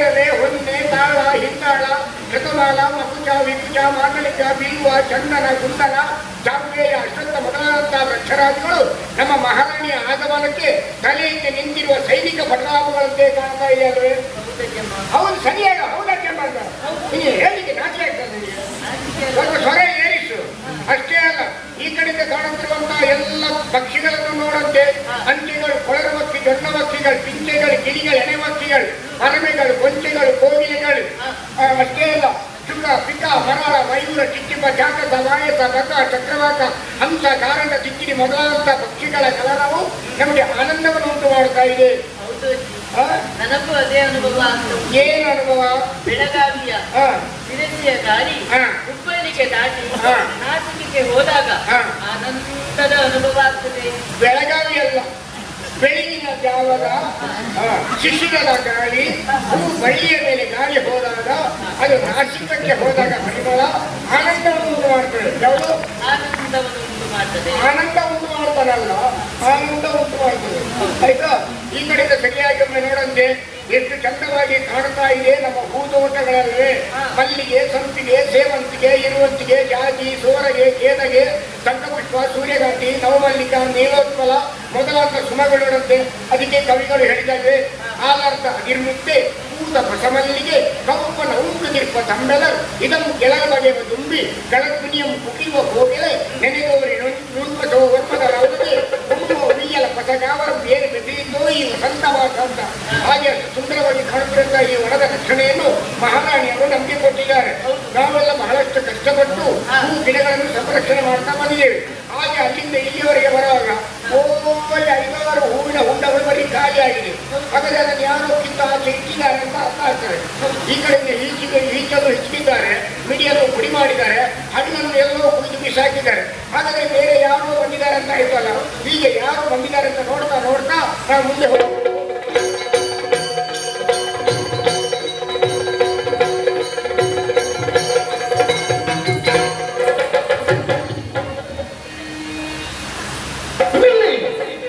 ಚಂಪಕ ನೇರಳೆ ಹೊನ್ನೆ ತಾಳ ಹಿಂದಾಳ ಕೃತಮಾಲ ಮಕುಜ ವಿಕುಜ ಮಾಂಡಲಿಕ ಬೀಳುವ ಚಂದನ ಕುಂದನ ಜಾಂಬೇಯ ಅಶ್ವಂತ ಮೊದಲಾದಂತಹ ವೃಕ್ಷರಾಜಿಗಳು ನಮ್ಮ ಮಹಾರಾಣಿಯ ಆಗಮನಕ್ಕೆ ತಲೆಯಿಂದ ನಿಂತಿರುವ ಸೈನಿಕ ಬದಲಾವಣೆಗಳಂತೆ ಕಾಣ್ತಾ ಇದೆ ಅವರು ಹೌದು ಮಯೂರ ಚಿಕ್ಕಿಪ ಜಾತಕ ವಾಯಸ ಬಕ ಚಕ್ರವಾಕ ಹಂಸ ಕಾರಣ ತಿಕ್ಕಿಡಿ ಮೊದಲಾದಂತಹ ಪಕ್ಷಿಗಳ ಕಲರವು ನಮಗೆ ಆನಂದವನ್ನು ಉಂಟು ಮಾಡ್ತಾ ಇದೆ. ನನಗೂ ಅದೇ ಅನುಭವ ಏನು ಅನುಭವ ಬೆಳಗಾವಿಯ ದಾರಿ ಹಾ. ಹುಬ್ಬಳ್ಳಿಗೆ ದಾಟಿ. ನಾಸಿಕಿಗೆ ಹೋದಾಗ. ಆನಂದದ ಅನುಭವ ಆಗ್ತದೆ ಬೆಳಗಾವಿ ಅಲ್ಲ ಬೆಳಗಿನ ಜಾವದ ಶಿಶುಗಳ ಶಿಶಿರದ ಗಾಳಿ ಹೂ ಬಳ್ಳಿಯ ಮೇಲೆ ಗಾಳಿ ಹೋದಾಗ ಅದು ನಾಶಿಕಕ್ಕೆ ಹೋದಾಗ ಪರಿಮಳ ಆನಂದವನ್ನು ಉಂಟು ಮಾಡ್ತದೆ ಯಾವುದು? ಆನಂದ ಉಂಟು ಮಾಡ್ತಾನಲ್ಲ ಆನಂದ ಉಂಟು ಮಾಡ್ತದೆ ಆಯ್ತಾ? ಈ ಕಡೆಯಿಂದ ಸರಿಯಾಗಿ ಒಮ್ಮೆ ನೋಡಂತೆ. ಎಷ್ಟು ಚಂದವಾಗಿ ಕಾಣ್ತಾ ಇದೆ ನಮ್ಮ ಹೂತೋಟಗಳಲ್ಲೇ ಮಲ್ಲಿಗೆ ಸಂಪಿಗೆ ಸೇವಂತಿಗೆ ಇರುವಂತಿಗೆ ಜಾಜಿ ಸೋರಗೆ ಕೇದಗೆ ಸಂಕಪುಷ್ಪ ಸೂರ್ಯಕಾಂತಿ ನವಮಲ್ಲಿಕ ನೀಲೋತ್ಪಲ ಮೊದಲಾದ ಸುಮಗಳಂತೆ ಅದಕ್ಕೆ ಕವಿಗಳು ಹೇಳಿದ್ದಾರೆ. ಆಲಾರ್ಥ ಅಗಿರ್ಮುತ್ತೆ ಊಟ ಬಸಮಲ್ಲಿಗೆ ಕವಪ್ಪನ ಉಂಟು ತಂಬೆಲ ಇದಂ ಕೆಳಗ ಬಗೆಯ ದುಂಬಿ ಗಳಗ್ನಿಯಂ ಕುಕಿವ ಹೋಗಲೆ ನೆನೆಗೋರಿ ನುಣ್ಪಸೋ ವರ್ಮದ ರೌದಗೆ ಬೇರೆ ಬೆದೆಯಿಂದೋ ಈ ಅಂತ ಹಾಗೆ ಸುಂದರವಾಗಿ ಕಾಣುತ್ತಿರುವಂತಹ ಈ ವನದ ರಕ್ಷಣೆಯನ್ನು ಮಹಾರಾಣಿಯವರು ನಮಗೆ ಕೊಟ್ಟಿದ್ದಾರೆ ನಾವೆಲ್ಲ ಬಹಳಷ್ಟು ಕಷ್ಟಪಟ್ಟು ಹೂ ಗಿಡಗಳನ್ನು ಸಂರಕ್ಷಣೆ ಮಾಡ್ತಾ ಬಂದಿದ್ದೇವೆ. ಹಾಗೆ ಅಲ್ಲಿಂದ ಇಲ್ಲಿಯವರೆಗೆ ಖಾಲಿಯಾಗಿದೆ ಹಾಗಾದ್ರೆ ಅದನ್ನು ಯಾರೋ ಕಿತ್ತ ಆಚೆ ಇಟ್ಟಿದ್ದಾರೆ ಅಂತ ಅರ್ಥ ಆಗ್ತದೆ ಈ ಕಡೆಯಿಂದ ಈಚೆಗೆ ಈಚಲು ಹೆಚ್ಚಿದ್ದಾರೆ ಮಿಡಿಯನ್ನು ಪುಡಿ ಮಾಡಿದ್ದಾರೆ ಹಣ್ಣನ್ನು ಎಲ್ಲೋ ಕುಯ್ದು ಬಿಸಾಕಿದ್ದಾರೆ ಹಾಗಾದ್ರೆ ಬೇರೆ ಯಾರೋ ಬಂದಿದ್ದಾರೆ ಅಂತ ಆಯ್ತಲ್ಲ ಹೀಗೆ ಯಾರು ಬಂದಿದ್ದಾರೆ ಅಂತ ನೋಡ್ತಾ ನೋಡ್ತಾ ನಾವು ಮುಂದೆ ಹೋಗ್ತೀವಿ ಏನು ಬಿಸಾಕ್ತಿದ್ದೆ?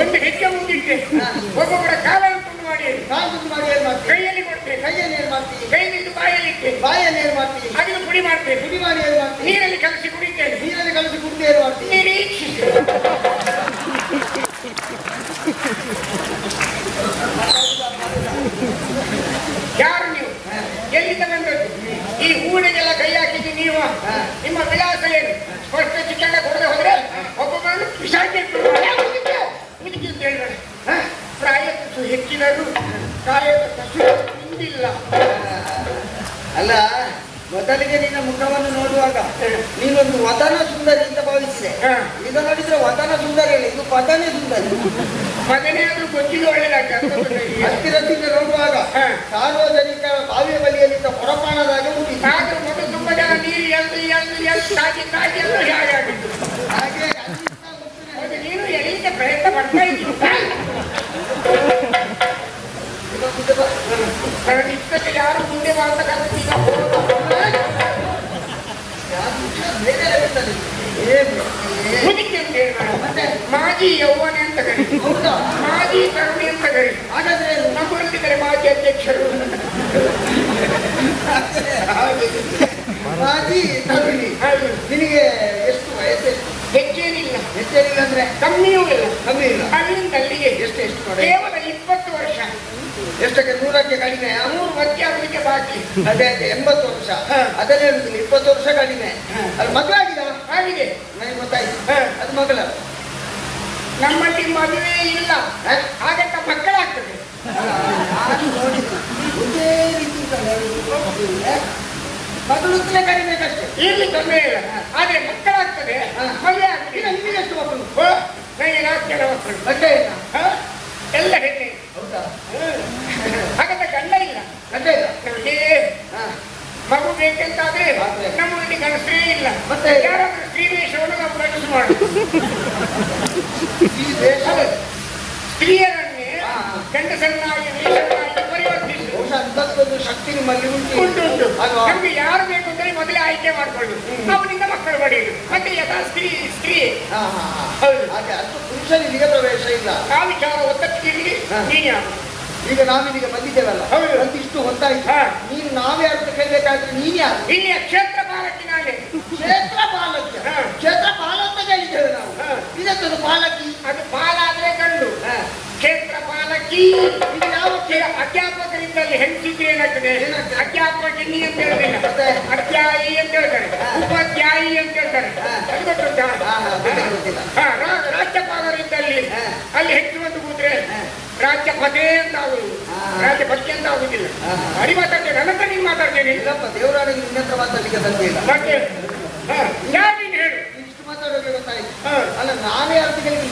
ಒಂದು ಹೆಜ್ಜೆ ಮುಂದಿಟ್ಟೆ. ಒಬ್ಬೊಬ್ಬರ ಕಾಲನ್ನು ತುಂಡು ಮಾಡಿ. ಕಾಲು ತುಂಡು ಮಾಡಿ ಏನ್ ಮಾಡ್ತೀವಿ ಕೈಯಲ್ಲಿ ಕೊಡ್ತೇವೆ ಕೈಯಲ್ಲಿ ಏನ್ ಮಾಡ್ತೀವಿ ನಿಂತು ಬಾಯಲ್ಲಿ ಇಟ್ಟೆ. ಬಾಯಲ್ಲಿ ಏನ್ ಮಾಡ್ತೀವಿ ಅದನ್ನು ಪುಡಿ ಮಾಡ್ತೇವೆ ಪುಡಿ ಮಾಡಿ ಏನ್ ಮಾಡ್ತೀವಿ ನೀರಲ್ಲಿ ಕಲಸಿ ಕುಡಿತೇನೆ. ನೀರಲ್ಲಿ ಕಲಸಿ ಕುಡ್ದು ಏನ್ ಮಾಡ್ತೀವಿ ನಿರೀಕ್ಷಿಸಿ ಯಾರು ನೀವು? ಎಲ್ಲಿಂದ ಬಂದದ್ದು ಈ ಹೂವಿಗೆಲ್ಲ ಕೈ ಹಾಕಿದ್ದು ನೀವು? ಅಂತ ಹೇಳಿದಾನೆ ಪ್ರಾಯ ತುಸು ಹೆಚ್ಚಿನರು ಕಾಯದ ಕಸು ಇಂದಿಲ್ಲ ಅಲ್ಲ ಮೊದಲಿಗೆ ನಿನ್ನ ಮುಖವನ್ನು ನೋಡುವಾಗ ನೀನೊಂದು ವದನ ಸುಂದರಿ ಅಂತ ಭಾವಿಸಿದೆ. ಇದು ಈಗ ನೋಡಿದ್ರೆ ವದನ ಸುಂದರಿ ಅಲ್ಲ ಇದು ಪದನೇ ಸುಂದರಿ. ಮಗನೇ ಆದ್ರೂ ಗೊತ್ತಿಗೆ ಒಳ್ಳೇದಾಗ್ತದೆ ಹತ್ತಿರದಿಂದ ನೋಡುವಾಗ. ಸಾರ್ವಜನಿಕ ಬಾವಿಯ ಬಲಿಯಲ್ಲಿದ್ದ ಹೊರಪಾಣದಾಗೆ ಉಂಟಿದೆ ಆದ್ರೂ ಮೊದಲು ತುಂಬಾ ಜನ ನೀರು ಎಲ್ದು ಎಲ್ದು ಎಲ್ದು ತಾಗಿ ತಾಗಿ ಎಲ್ಲ ಹೇಗೆ ಹಾಗೆ ಅಲ್ಲಿಂದ ಮುಟ್ಟಿನ ಹೌದು, ನೀನು ಎಲ್ಲಿಂದ ಪ್ರಯತ್ನ ಪಡ್ತಾ ಇದ್ದೀನಿ ನನ್ನ ಇಷ್ಟಕ್ಕೆ ಯಾರು ಮುಂದೆ ಮಾಡ್ತಕ್ಕಂಥ ಈಗ ಮುದುಕಿ ಅಂತ ಹೇಳ್ಬೇಡ. ಮತ್ತೆ? ಮಾಜಿ ಯೌವನೆ ಅಂತ ಕರಿ? ಮಾಜಿ ಕರುಣಿ ಅಂತ ಕರಿ ಹಾಗಾದ್ರೆ? ನಮ್ಮಲ್ಲಿದ್ದಾರೆ ಮಾಜಿ ಅಧ್ಯಕ್ಷರು ಮಾಜಿ ಕರುಣಿ. ನಿನಗೆ ಎಷ್ಟು ವಯಸ್ಸೆಷ್ಟು ಹೆಚ್ಚೇನಿಲ್ಲ ಅಂದ್ರೆ ಕಮ್ಮಿಯೂ ಇಲ್ಲ. ಕಮ್ಮಿ ಇಲ್ಲ. ಅಲ್ಲಿಂದ ಅಲ್ಲಿಗೆ ಎಷ್ಟು ಎಷ್ಟು ಕೇವಲ ಇಪ್ಪತ್ತು ವರ್ಷ. ಎಷ್ಟಕ್ಕೆ? ನೂರಕ್ಕೆ ಕಡಿಮೆ? ಮೂರು ವರ್ಷ ಆಗಲಿಕ್ಕೆ ಬಾಕಿ. ಅದೇ ಅದೇ ಎಂಬತ್ತು ವರ್ಷ. ಅದನ್ನೇ ಹೇಳುದಿಲ್ಲ ಇಪ್ಪತ್ತು ವರ್ಷ ಕಡಿಮೆ. ಅದು ಮದುವಾಗಿದ ಆಗಿದೆ. ನನಗೆ ಗೊತ್ತಾಯ್ತು. ಹ. ಅದು ಮಗಳ. ನಮ್ಮಲ್ಲಿ ಮದುವೆ ಇಲ್ಲ? ಹಾಗಂತ ಮಕ್ಕಳಾಗ್ತದೆ. ಒಂದೇ ರೀತಿ? ಮಗಳು ಕಡಿಮೆ ಕಡಿಮೆಗಷ್ಟೇ ಇಲ್ಲಿ ಕಮ್ಮಿ ಇಲ್ಲ. ಆದ್ರೆ ಮಕ್ಕಳಾಗ್ತದೆ ಹ. ಮದುವೆ ಆಗ್ತದೆ ನಿಮಗೆ ಎಷ್ಟು ಮಕ್ಕಳು ನನಗೆ ನಾಲ್ಕು ಜನ ಮಕ್ಕಳು? ಗಂಡ ಇಲ್ಲ. ಎಲ್ಲ ಹೆಣ್ಣೆ. ಹೌದಾ? ಹಾಗಂತ ಗಂಡ ಇಲ್ಲ? ಗಂಡ ಇಲ್ಲ. ನಮಗೆ. ಮಗು ಬೇಕಂತಾದ್ರೆ ಆದ್ರೆ? ನಮ್ಮಲ್ಲಿ ಗಂಡಸೇ ಇಲ್ಲ. ಮತ್ತೆ? ಯಾರಾದ್ರೂ ಸ್ತ್ರೀ ವೇಷವನ್ನು ನಾವು ಗಂಡಸು ಮಾಡು ಈ ದೇಶ ಸ್ತ್ರೀಯರನ್ನೇ. ಗಂಡಸನ್ನಾಗಿ ಪರಿವರ್ತಿಸು ಅಂತದ್ದೊಂದು ಶಕ್ತಿ ನಿಮ್ಮಲ್ಲಿ ಉಂಟು. ನಮ್ಗೆ ಯಾರು ಬೇಕು ಅಂದ್ರೆ ಮೊದಲೇ ಆಯ್ಕೆ ಮಾಡ್ಕೊಳ್ಬೇಕು ಅವನಿಂದ ಮಕ್ಕಳು ಪಡೆಯುದು. ಮತ್ತೆ ಯಥಾ ಸ್ತ್ರೀ ಸ್ತ್ರೀ. ಹೌದು. ಅದು ಪುರುಷನಿಗೆ ಪ್ರವೇಶ ಇಲ್ಲ. ಆ ವಿಚಾರ ಒತ್ತಕ್ಕಿರಲಿ. ನೀನು ಯಾರು ಈಗ ನಾವಿದೀಗ ಬಂದಿದ್ದೇವಲ್ಲ? ಹೌದು. ಅಂತಿಷ್ಟು ಹೊತ್ತಾಯ್ತು. ನೀನು ನಾವ್ಯಾರು ಅಂತ ಕೇಳಬೇಕಾದ್ರೆ ನೀನ್ ಯಾರು ಇಲ್ಲಿಯ ಕ್ಷೇತ್ರ ಪಾಲಕಿ ನಾನೇ. ಕ್ಷೇತ್ರ ಪಾಲಕ್ಯ. ಕ್ಷೇತ್ರ ಪಾಲ ಅಂತ ಕೇಳಿದ್ದೇವೆ ನಾವು. ಹೆಣ್ಸಿದ್ರೆ ಏನಾಗ್ತದೆ? ಅಧ್ಯಾತ್ಮ ಜನ್ನಿ ಅಂತ ಹೇಳುದಿಲ್ಲ? ಅಧ್ಯಾಯಿ ಅಂತ ಹೇಳ್ತಾರೆ. ಉಪಾಧ್ಯಾಯಿ ಅಂತ ಹೇಳ್ತಾರೆ. ಅದು ಗೊತ್ತುಂಟಾ ರಾಜ್ಯಪಾಲರಿದ್ದಲ್ಲಿ ಅಲ್ಲಿ ಹೆಚ್ಚು ಬಂದು ಕೂತ್ರೆ ಹಾ. ರಾಜ್ಯಪದೇ ಅಂತ ಆಗುದು ರಾಜ್ಯ ರಾಜ್ಯಪತಿ ಅಂತ ಆಗುದಿಲ್ಲ. ಅಡಿ ಮಾತಾಡ್ತೇನೆ ನನ್ನ ಹತ್ರ ನೀನು ಮಾತಾಡ್ತೇನೆ. ಇಲ್ಲಪ್ಪ ದೇವರಾಣಿಗೆ ನಿನ್ನ ಹತ್ರ ಮಾತಾಡ್ಲಿಕ್ಕೆ ಸಾಧ್ಯ ಇಲ್ಲ. ಮತ್ತೆ? ಹಾ, ಯಾರು ನೀನು ಹೇಳು. ಇಷ್ಟು ಮಾತಾಡೋಕೆ ಗೊತ್ತಾಯ್ತು? ಹಾ. ಅಲ್ಲ ನಾನೇ ಅರ್ಥ ಅರ್ಥ ನೀನ್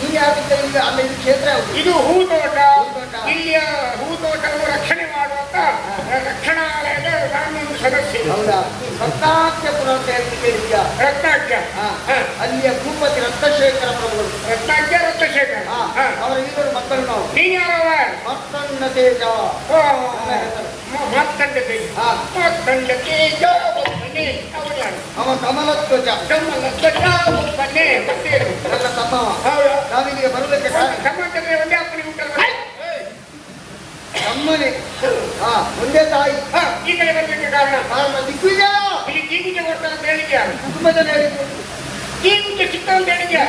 ಕೇಳಿದ್ರೆ ಅಲ್ಲ ಇದು ಕ್ಷೇತ್ರ ಇದು ಸದಸ್ಯ. ಹೌದಾ? ರತ್ನಾಕ್ಯಪುರ ಅಂತ ಹೇಳಿ ಕೇಳಿದ್ಯಾ? ರತ್ನಾಕ್ಯ ಹಾ. ಹಾ. ಅಲ್ಲಿಯ ಭೂಪತಿ ರತ್ನಶೇಖರ ಪ್ರಭುಗಳು. ರತ್ನಶೇಖರ. ಅವರ ಇವರು ಮಕ್ಕಳು ನಾವು. ನೀನ್ ಯಾರವ? ಮತ್ತೊಂದು ತೇಜ. ಓ, ಮ- ಮಾತಂಡ ತೇಜ. ತೇಜ ಒಬ್ಬನೇ ಅವ ಕಮಲತ್ವಜ. ಕಮಲ ಧ್ವಜ ಒಬ್ಬನೇ ಮತ್ತೇನು? ನನ್ನ ತಮ್ಮವ. ನಾವಿಲ್ಲಿಗೆ ಕಾರಣ. ಸಂಬಂಧವೇ ಒಂದೇ ಅಪ್ಪನಿಗೆ ಉಂಟಲ್ಲ ನಮ್ಮನೆ ಹಾ ಒಂದೇ ತಾಯಿ. ಹಾ, ಈ ಇಲ್ಲಿ ಅಂತ ಹೇಳಿದ್ಯಾ ತುಂಬಾ ಜನ ಹೇಳಿದ್ರು ಅಂತ ಹೇಳಿದ್ಯಾ.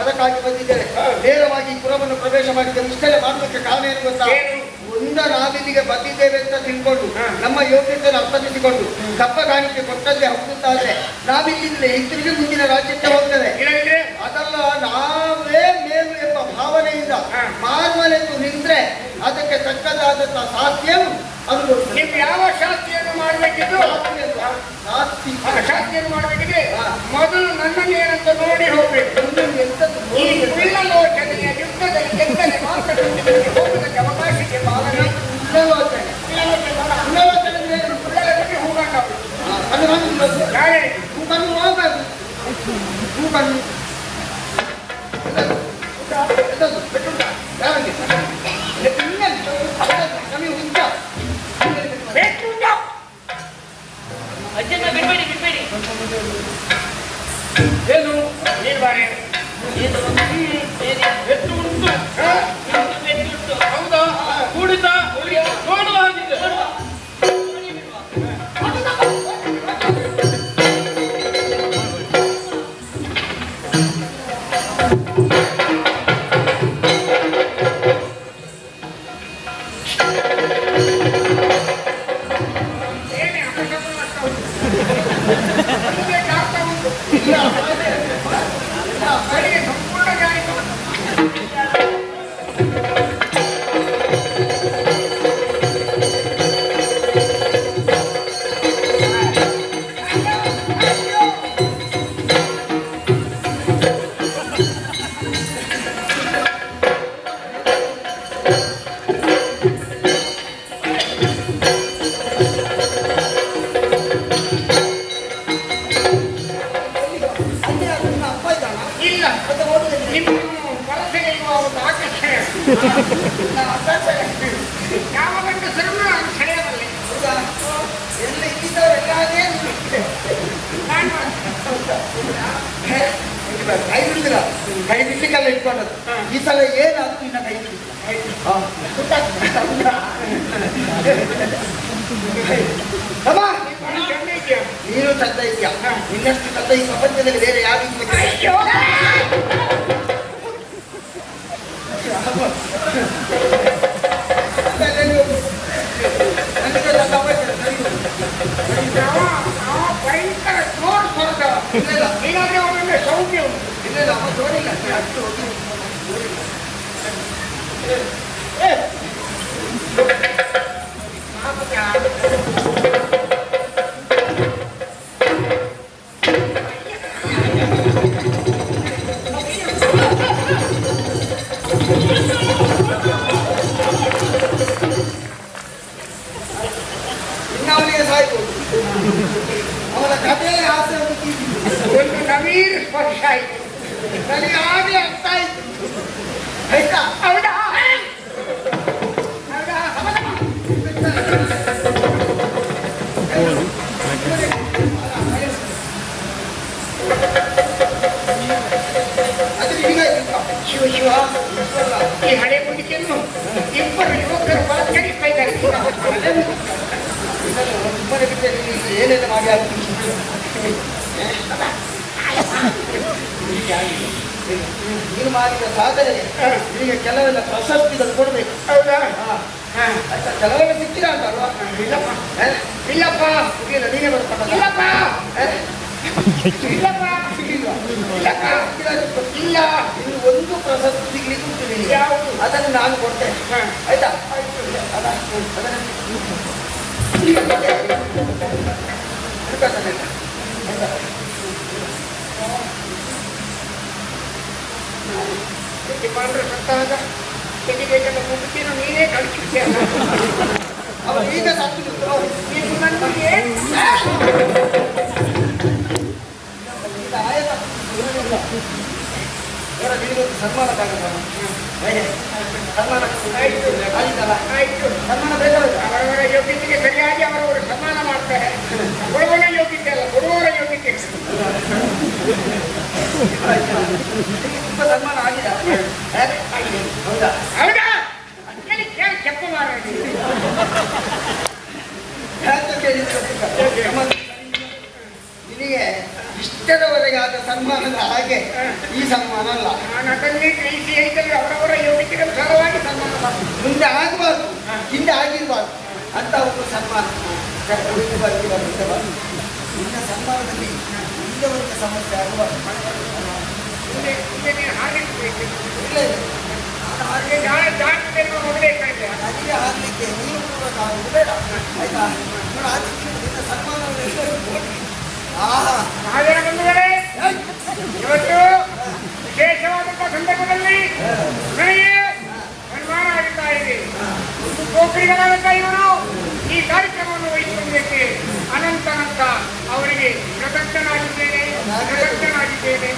ಅದಕ್ಕಾಗಿ ಬಂದಿದ್ದೇನೆ. ನೇರವಾಗಿ ಪುರವನ್ನು ಪ್ರವೇಶ ಮಾಡಿದ್ದೆ ಇಷ್ಟೆಲ್ಲ ಮಾಡಲಿಕ್ಕೆ ಕಾರಣ ಏನು ಗೊತ್ತಾ? ಮುಂದ ನಾವಿಲ್ಲಿಗೆ ಬಂದಿದ್ದೇವೆ ಅಂತ ತಿಳ್ಕೊಂಡು. ನಮ್ಮ ಯೋಗ್ಯತೆಯನ್ನು ಅರ್ಥಮಿಸಿಕೊಂಡು ಕಪ್ಪ ಕಾಣಿಕೆ ಕೊಟ್ಟದ್ದೇ ಹೌದಾದ್ರೆ ನಾವಿಲ್ಲಿಂದಲೇ ಹಿಂತಿರುಗಿ ಮುಂದಿನ ರಾಜ್ಯಕ್ಕೆ ಹೋಗ್ತದೆ ಅದಲ್ಲ ನಾವೇ ಮೇಲು ಎಂಬ ಭಾವನೆಯಿಂದ. ಮಾರ್ಮಲೆಂದು ನಿಂತ್ರೆ ಅದಕ್ಕೆ ತಕ್ಕದಾದಂತಹ ಸಾಧ್ಯ ನೀವು ಯಾವ ಶಾಸ್ತ್ರಿಯನ್ನು ಮಾಡಬೇಕಿದ್ದು. ಆ ಶಾಸ್ತ್ರಿಯನ್ನು ಮಾಡಬೇಕಿದ್ರೆ ಹಾ. ಮೊದಲು ಏನು? ನೀನು ಬಾರೆ. ಕೈ ಬಿಡುದಿಲ್ಲ ಕೈ ಬಿಡ್ಲಿಕ್ಕೆಲ್ಲ ಇಟ್ಕೊಂಡದ್ದು. ಈ ಸಲ ಏನಾದ್ರು ಇನ್ನ ಕೈ. ಅಮ್ಮ, ನಾನು ಚಂದ ಇದೆಯಾ ಇನ್ನಷ್ಟು ಚಂದ ಈ ಪ್ರಪಂಚದಲ್ಲಿ ಬೇರೆ ಯಾರಿಗೂ ಸಾಯ್ಬೋದು ಅವನ ಕಥೆಯ ಆಸೆ ಒಂದು ನವೀನ ಸ್ಪರ್ಶ ಆಯ್ತು. ನನಗೆ ಆಗಲೇ ಅರ್ಥ ಆಯ್ತು ಆಯ್ತಾ? ಹೌದಾ? ಶಿವ ಶಿವ. ಈ ಹಳೆ ಮುದುಕಿಯನ್ನು ಇಬ್ಬರು ಯುವಕರು ಬಲತ್ಕರಿಸ್ತಾ ಇದ್ದಾರೆ. ಸುಮ್ಮನೆ ಬಿಟ್ಟರೆ ನೀನು ಏನೆಲ್ಲ ಮಾಡಿ ಆಗ್ತೀನಿ ನೀನು ಮಾಡಿದ ಸಾಧನೆ ನಿನಗೆ ಕೆಲವೆಲ್ಲ ಪ್ರಶಸ್ತಿಗಳು ಕೊಡಬೇಕು. ಹೌದಾ. ಆಯ್ತಾ? ಕೆಲವೆಲ್ಲ ಸಿಕ್ಕಿರ ಅಂತಲ್ವಾ ಇಲ್ಲಪ್ಪ? ಇಲ್ಲಪ್ಪ. ಸಿಕ್ಕಿಲ್ಲ ನೀನೇ ಬರ್ಕೊಂಡ ಇಲ್ಲಪ್ಪ. ಇಲ್ಲಪ್ಪ. ಸಿಕ್ಕಿಲ್ವಾ? ಇಲ್ಲಪ್ಪ. ಸಿಕ್ಕಿಲ್ಲ. ಇಲ್ಲ. ಇನ್ನು ಒಂದು ಪ್ರಶಸ್ತಿ ಸಿಗ್ಲಿಕ್ಕೆ ಉಂಟು ಯಾವುದು? ಅದನ್ನು ನಾನು ಕೊಡ್ತೇನೆ. ಆಯ್ತಾ? ಅದ ಅದನ್ನ ಹಿಡ್ಕೊತಾನೆ. ಆಯ್ತಾ? ಯಜಮಾನರು ಸತ್ತಾಗ ತೆಗಿಬೇಕೆಂಬ ಮುದುಕಿನ ನೀನೇ ಕಳಿಸಿದ್ಯಲ್ಲ ಅವ ಈಗ ಸತ್ತು ಬಿಟ್ರು. ನೀನು ನನಗೆ ಈಗ ಆಯ್ತಾ? ಇವರ ಸನ್ಮಾನ. ಹೇಗೆ? ಆಯ್ತಲ್ಲ? ಆಯ್ತು ಸನ್ಮಾನ ಬೇಕಾಗಿಲ್ಲ ಅವರವರ ಯೋಗ್ಯತೆಗೆ ಸರಿಯಾಗಿ ಅವರವರು ಸನ್ಮಾನ ಮಾಡ್ತಾರೆ ಕೊಡುವವರ ಯೋಗ್ಯತೆ ಅಲ್ಲ ಕೊಡುವವರ ಯೋಗ್ಯತೆ ತುಂಬ ಸನ್ಮಾನ ಆಗಿದೆ ಹೇಗೆ? ಆಗಿದೆ. ಹೌದಾ ಹೌದಾ ಕೇಳಿ ಕೇಳಿ ಕೆಪ್ಪ ಮಾರ ಯಾಕೆ ಕೇಳಿದ್ರೆ ಗೊತ್ತಿಲ್ಲ. ನಮ್ಮ ನಿನಗೆ ಇಷ್ಟದವರೆಗೆ ಆದ ಸನ್ಮಾನದ ಹಾಗೆ ಈ ಸನ್ಮಾನ ಅಲ್ಲ. ನಾನು ಅದನ್ನೇ ಗ್ರಹಿಸಿ ಹೇಳಿದರೆ ಅವರವರ ಯೋಗ್ಯತೆಗೆ ಅನುಸಾರವಾಗಿ ಸನ್ಮಾನ ಮಾಡ್ತೀನಿ. ಮುಂದೆ ಆಗಬಾರ್ದು. ಹಿಂದೆ ಆಗಿರ್ಬಾರ್ದು. ಅಂತ ಒಂದು ಸನ್ಮಾನ ಬರ್ತಿ ಮುಂದೆ ಒಂದು ಸನ್ಮಾನದಲ್ಲಿ ಸಮಸ್ಯೆ ಆಗಬಾರ್ದು ಮುಂದೆ ಮುಂದೆ ನೀನು ಇಲ್ಲ ಹಾಗೆ ನನಗೆ ಹಾಕ್ಲಿಕ್ಕೆ ನೀನು ಕೂಡ ನಾವು ಬೇಡ. ಆಯ್ತಾ? ನೋಡು ಆಚೆ ನೋಡಿ ಆಹಾ. ಮಹಾಜನ ಬಂಧುಗಳೇ ಇವತ್ತು ವಿಶೇಷವಾದಂತಹ ಸಂದರ್ಭದಲ್ಲಿ ನನಗೆ ಸನ್ಮಾನ ಆಗುತ್ತಾ ಇದೆ. ಒಬ್ಬರಿಗಾದಂತ ಇವರು ಈ ಕಾರ್ಯಕ್ರಮವನ್ನು ವಹಿಸಿಕೊಂಡಕ್ಕೆ ಅನಂತ ಅನಂತ ಅವರಿಗೆ ಕೃತಜ್ಞನಾಗಿದ್ದೇನೆ ಕೃತಜ್ಞನಾಗಿದ್ದೇನೆ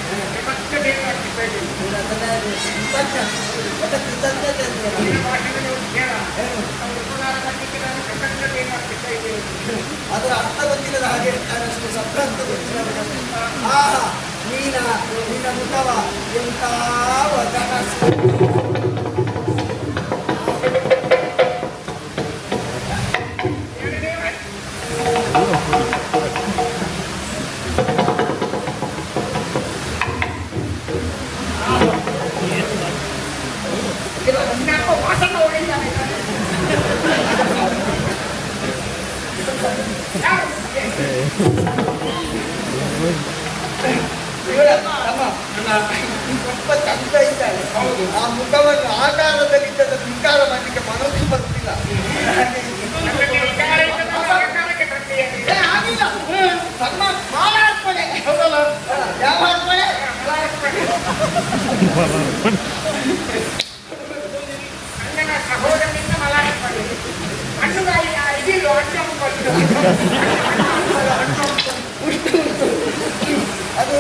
ಅಂದ್ರೆ ಅರ್ಥ ಗೊತ್ತಿಲ್ಲದ ಹಾಗೆ ಅಷ್ಟು ಶಬ್ದ ಅಂತ ಆಹಾ ನೀನ ನಿನ್ನ ಮುಖವ ಎಂತ ವದನ ಎರಡನೇ ತುಂಬ ಚಂದ ಹೌದು. ಆ ಮುಖವನ್ನು ಆಕಾರದಲ್ಲಿದ್ದದ ವಿಕಾರ ಮಾಡಲಿಕ್ಕೆ ಮನಸ್ಸು ಬರ್ತಿಲ್ಲ.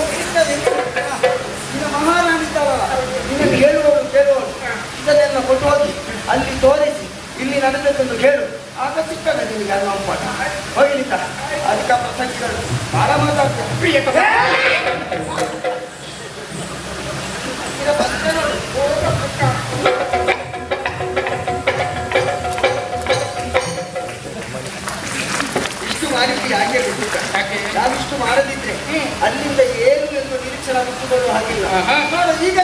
ನನ್ನಲ್ಲಿ ನಿನಗೆ ಅದು ಹೋಗ್ಲಿಕ್ಕ ಅದಕ್ಕೆ ಪ್ರಸಂಗಿಗಳು ಮಾತಾಡ್ತಾರೆ ಹೋಗ. ಇಷ್ಟು ಬಿಟ್ಟಿದ್ದ ನಾವಿಷ್ಟು ಮಾಡದಿದ್ರೆ ಅಲ್ಲಿಂದ ಏನು ಎಂದು ನಿರೀಕ್ಷಣ ಮುಟ್ಟುಕೊಳ್ಳುವ ಹಾಗಿಲ್ಲ. ಈಗ